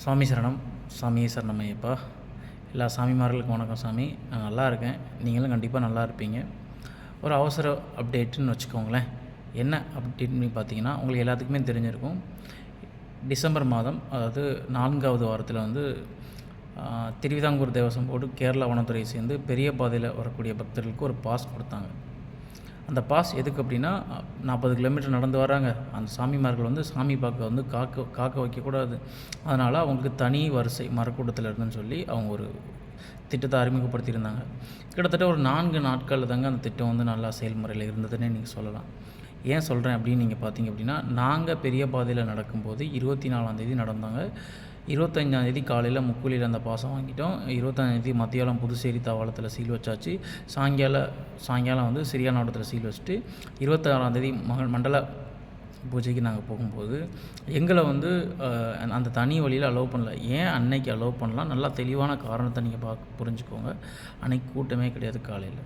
சுவாமி சரணம். சாமியே சரணம் ஐயப்பா எல்லா சாமிமார்களுக்கும் வணக்கம் சாமி. நான் நல்லா இருக்கேன் நீங்களும் கண்டிப்பாக நல்லா இருப்பீங்க ஒரு அவசர அப்டேட்டுன்னு வச்சுக்கோங்களேன். என்ன அப்டேட்னு பார்த்தீங்கன்னா உங்களுக்கு எல்லாத்துக்குமே தெரிஞ்சிருக்கும். டிசம்பர் மாதம் அதாவது நான்காவது வாரத்தில் வந்து திருவிதாங்கூர் தேவசம் போர்டு கேரளா வனத்துறையை சேர்ந்து பெரிய பாதையில் வரக்கூடிய பக்தர்களுக்கு ஒரு பாஸ் கொடுத்தாங்க. அந்த பாஸ் எதுக்கு அப்படின்னா நாற்பது கிலோமீட்டர் நடந்து வராங்க. அந்த சாமிமார்கள் வந்து சாமி பார்க்க வந்து காக்க காக்க வைக்கக்கூடாது. அதனால் அவங்களுக்கு தனி வரிசை மரக்கூட்டத்தில் இருந்துன்னு சொல்லி அவங்க ஒரு திட்டத்தை அறிமுகப்படுத்தியிருந்தாங்க. கிட்டத்தட்ட ஒரு நான்கு நாட்களில் தாங்க அந்த திட்டம் வந்து நல்லா செயல்முறையில் இருந்ததுன்னே நீங்கள் சொல்லலாம். ஏன் சொல்கிறேன் அப்படின்னு நீங்கள் பார்த்தீங்க அப்படின்னா நாங்கள் பெரிய பாதையில் நடக்கும்போது இருபத்தி நாலாந்தேதி நடந்தாங்க. இருபத்தஞ்சாந்தேதி காலையில் முக்கூலியில் அந்த பாசம் வாங்கிட்டோம். இருபத்தஞ்சாந்தேதி மத்தியாலம் புதுச்சேரி தவாளத்தில் சீல் வச்சாச்சு. சாயங்காலம் சாயங்காலம் வந்து சிரியானோட்டத்தில் சீல் வச்சுட்டு இருபத்தாறாந்தேதி மக மண்டல பூஜைக்கு நாங்கள் போகும்போது எங்களை வந்து அந்த தனி வழியில் அலோவ் பண்ணல. ஏன் அன்னைக்கு அலோவ் பண்ணலாம்? நல்லா தெளிவான காரணத்தை நீங்கள் பார்க்க புரிஞ்சுக்கோங்க. அன்னைக்கு கூட்டமே கிடையாது காலையில்.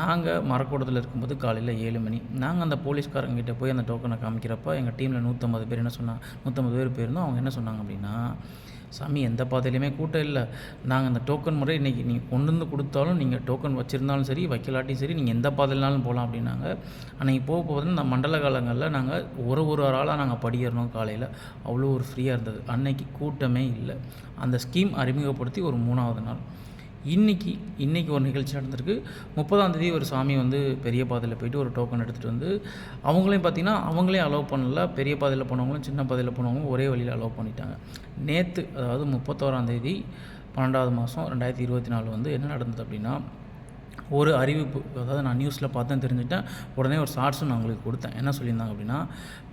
நாங்கள் மரக்கூடத்தில் இருக்கும்போது காலையில் ஏழு மணி. நாங்கள் அந்த போலீஸ்காரங்கிட்ட போய் அந்த டோக்கனை காமிக்கிறப்ப எங்கள் டீமில் நூற்றம்பது பேர் என்ன சொன்னாங்க நூற்றம்பது பேர் போயிருந்தோம் அவங்க என்ன சொன்னாங்க அப்படின்னா சாமி எந்த பாதையிலையுமே கூட்டம் இல்லை. நாங்கள் அந்த டோக்கன் முறை இன்றைக்கி நீங்கள் கொண்டு வந்து கொடுத்தாலும் நீங்கள் டோக்கன் வச்சுருந்தாலும் சரி வைக்கலாட்டியும் சரி நீங்கள் எந்த பாதையிலனாலும் போகலாம் அப்படின்னாங்க. அன்றைக்கி போக போகிறது இந்த மண்டல காலங்களில் நாங்கள் ஒரு ஒரு ஆளாக நாங்கள் படிக்கிறோம் காலையில். அவ்வளோ ஒரு ஃப்ரீயாக இருந்தது. அன்னைக்கு கூட்டமே இல்லை. அந்த ஸ்கீம் அறிமுகப்படுத்தி ஒரு மூணாவது நாள். இன்னைக்கு இன்றைக்கி ஒரு நிகழ்ச்சி நடந்திருக்கு. முப்பதாம் தேதி ஒரு சாமி வந்து பெரிய பாதையில் போயிட்டு ஒரு டோக்கன் எடுத்துகிட்டு வந்து அவங்களையும் பார்த்தீங்கன்னா அவங்களே அலோவ் பண்ணல. பெரிய பாதையில் போனவங்களும் சின்ன பாதையில் போனவங்களும் ஒரே வழியில் அலோவ் பண்ணிட்டாங்க. நேற்று அதாவது முப்பத்தோராந்தேதி பன்னெண்டாவது மாதம் ரெண்டாயிரத்தி இருபத்தி நாலு வந்து என்ன நடந்தது அப்படின்னா ஒரு அறிவிப்பு அதாவது நான் நியூஸில் பார்த்தேன் தெரிஞ்சுட்டேன் உடனே ஒரு ஷார்ட்ஸும் நான் உங்களுக்கு கொடுத்தேன். என்ன சொல்லியிருந்தாங்க அப்படின்னா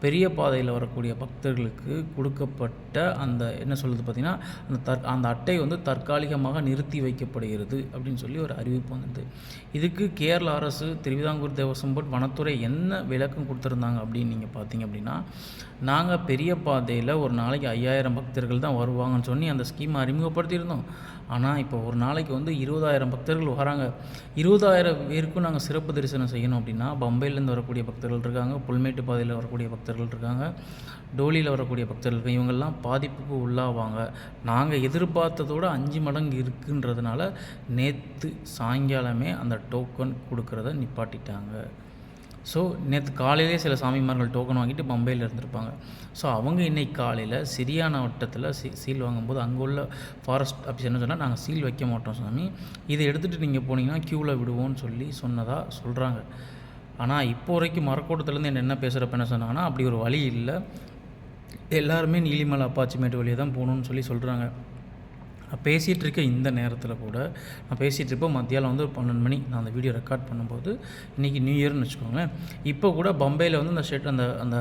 பெரிய பாதையில் வரக்கூடிய பக்தர்களுக்கு கொடுக்கப்பட்ட அந்த என்ன சொல்லுது பார்த்திங்கன்னா அந்த தற் அந்த அட்டை வந்து தற்காலிகமாக நிறுத்தி வைக்கப்படுகிறது அப்படின்னு சொல்லி ஒரு அறிவிப்பு வந்தது. இதுக்கு கேரள அரசு திருவிதாங்கூர் தேவசம் போர்ட் வனத்துறை என்ன விளக்கம் கொடுத்துருந்தாங்க அப்படின்னு நீங்கள் பார்த்தீங்க அப்படின்னா நாங்கள் பெரிய பாதையில் ஒரு நாளைக்கு ஐயாயிரம் பக்தர்கள் தான் வருவாங்கன்னு சொல்லி அந்த ஸ்கீமை அறிமுகப்படுத்தியிருந்தோம். ஆனால் இப்போ ஒரு நாளைக்கு வந்து இருபதாயிரம் பக்தர்கள் வராங்க. இருபதாயிரம் பேருக்கும் நாங்கள் சிறப்பு தரிசனம் செய்யணும் அப்படின்னா பம்பையிலேருந்து வரக்கூடிய பக்தர்கள் இருக்காங்க புல்மேட்டு பாதையில் வரக்கூடிய பக்தர்கள் இருக்காங்க டோலியில் வரக்கூடிய பக்தர்கள் இருக்காங்க. இவங்கெல்லாம் பாதிப்புக்கு உள்ளாவாங்க. நாங்கள் எதிர்பார்த்ததோட அஞ்சு மடங்கு இருக்குன்றதுனால நேற்று சாயங்காலமே அந்த டோக்கன் கொடுக்குறத நிப்பாட்டிட்டாங்க. ஸோ நேற்று காலையிலே சில சாமிமார்கள் டோக்கன் வாங்கிட்டு பம்பையில் இருந்திருப்பாங்க. ஸோ அவங்க இன்னைக்கு காலையில் சிரியானா வட்டத்தில் சீ சீல் வாங்கும்போது அங்கே உள்ள ஃபாரஸ்ட் ஆஃபீஸ் என்ன சொன்னால் நாங்கள் சீல் வைக்க மாட்டோம் சாமி. இதை எடுத்துகிட்டு நீங்கள் போனீங்கன்னா க்யூவில் விடுவோம்னு சொல்லி சொன்னதாக சொல்கிறாங்க ஆனால் இப்போ வரைக்கும் மரக்கூட்டத்துலேருந்து என்ன என்ன பேசுகிறப்ப என்ன சொன்னாங்கன்னா அப்படி ஒரு வழி இல்லை. எல்லாருமே நீலிமலை அப்பாச்சிமேட்டு வழியாக தான் போகணுன்னு சொல்லி சொல்கிறாங்க நான் பேசிகிட்டு இருக்க இந்த நேரத்தில் கூட நான் பேசிகிட்டு இருப்போம் மத்தியானம் வந்து ஒரு பன்னெண்டு மணி நான் அந்த வீடியோ ரெக்கார்ட் பண்ணும்போது இன்றைக்கி நியூ இயர்னு வச்சுக்கோங்களேன் இப்போ கூட பம்பையில் வந்து அந்த ஷெட் அந்த அந்த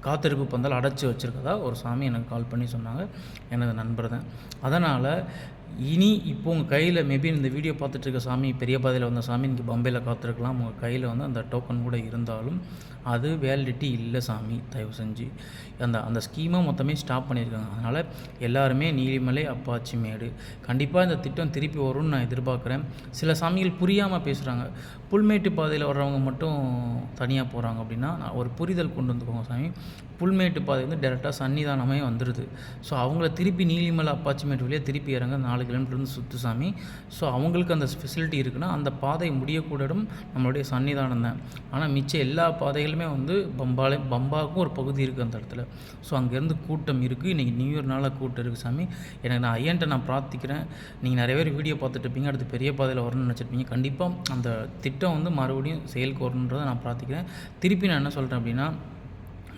காத்திருப்பு பந்தல் அடைச்சி வச்சுருக்கதா ஒரு சாமி எனக்கு கால் பண்ணி சொன்னாங்க எனது நண்பர் தான். அதனால் இனி இப்போ உங்கள் கையில் மேபி இந்த வீடியோ பார்த்துட்டு இருக்க சாமி பெரிய பாதையில் வந்த சாமி இன்றைக்கி பம்பையில் காத்திருக்கலாம். உங்கள் கையில் வந்து அந்த டோக்கன் கூட இருந்தாலும் அது வேலிடிட்டி இல்லை சாமி தயவு செஞ்சு. அந்த அந்த ஸ்கீமை மொத்தமே ஸ்டாப் பண்ணியிருக்காங்க அதனால் எல்லாருமே நீலிமலை அப்பாச்சி மேடு. கண்டிப்பாக இந்த திட்டம் திருப்பி வரும்னு நான் எதிர்பார்க்குறேன். சில சாமிகள் புரியாமல் பேசுகிறாங்க புல்மேட்டு பாதையில் வர்றவங்க மட்டும் தனியாக போகிறாங்க அப்படின்னா நான் ஒரு புரிதல் கொண்டு வந்துக்கோங்க சாமி. புல்மேட்டு பாதை வந்து டேரெக்டாக சன்னிதானமே வந்துடுது ஸோ அவங்கள திருப்பி நீலிமலை அப்பாச்சிமேட்டு வழியாக திருப்பி இறங்க நாலு கிலோமீட்டர் கிலோமீட்டர்லேருந்து சுத்து சாமி. ஸோ அவங்களுக்கு அந்த ஃபெசிலிட்டி இருக்குன்னா அந்த பாதை முடியக்கூடும் இடம் நம்மளுடைய சன்னிதானம் தான். ஆனால் மிச்ச எல்லா பாதைகளுமே வந்து பம்பாலே பம்பாவுக்கும் ஒரு பகுதி இருக்குது அந்த இடத்துல. ஸோ அங்கேருந்து கூட்டம் இருக்குது இன்றைக்கி நியூ இயர்னால கூட்டம் இருக்குது சாமி. எனக்கு நான் ஐயன்ட்ட நான் பிரார்த்திக்கிறேன். நீங்கள் நிறைய பேர் வீடியோ பார்த்துட்டு இருப்பீங்க. அடுத்து பெரிய பாதையில் வரணும்னு நினச்சிருப்பீங்க. கண்டிப்பாக அந்த திட்டம் வந்து மறுபடியும் செயலுக்கு வரணுன்றதை நான் பிரார்த்திக்கிறேன். திருப்பி நான் என்ன சொல்கிறேன் அப்படின்னா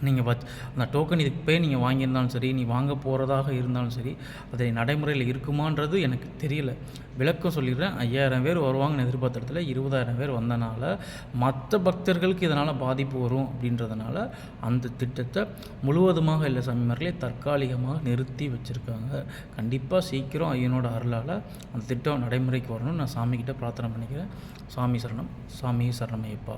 நீங்கள் வச் அந்த டோக்கன் இதுக்கு போய் நீங்கள் வாங்கியிருந்தாலும் சரி நீ வாங்க போகிறதாக இருந்தாலும் சரி அது நடைமுறையில் இருக்குமான்றது எனக்கு தெரியல. விளக்கம் சொல்லிடுறேன். ஐயாயிரம் பேர் வருவாங்கன்னு எதிர்பார்த்த இடத்துல இருபதாயிரம் பேர் வந்தனால மற்ற பக்தர்களுக்கு இதனால் பாதிப்பு வரும் அப்படின்றதுனால அந்த திட்டத்தை முழுவதுமாக இல்லை சாமிமார்களே தற்காலிகமாக நிறுத்தி வச்சுருக்காங்க. கண்டிப்பாக சீக்கிரம் ஐயனோட அருளால் அந்த திட்டம் நடைமுறைக்கு வரணும்னு நான் சாமிக்கிட்ட பிரார்த்தனை பண்ணிக்கிறேன். சாமி சரணம். சாமி சரணமையப்பா.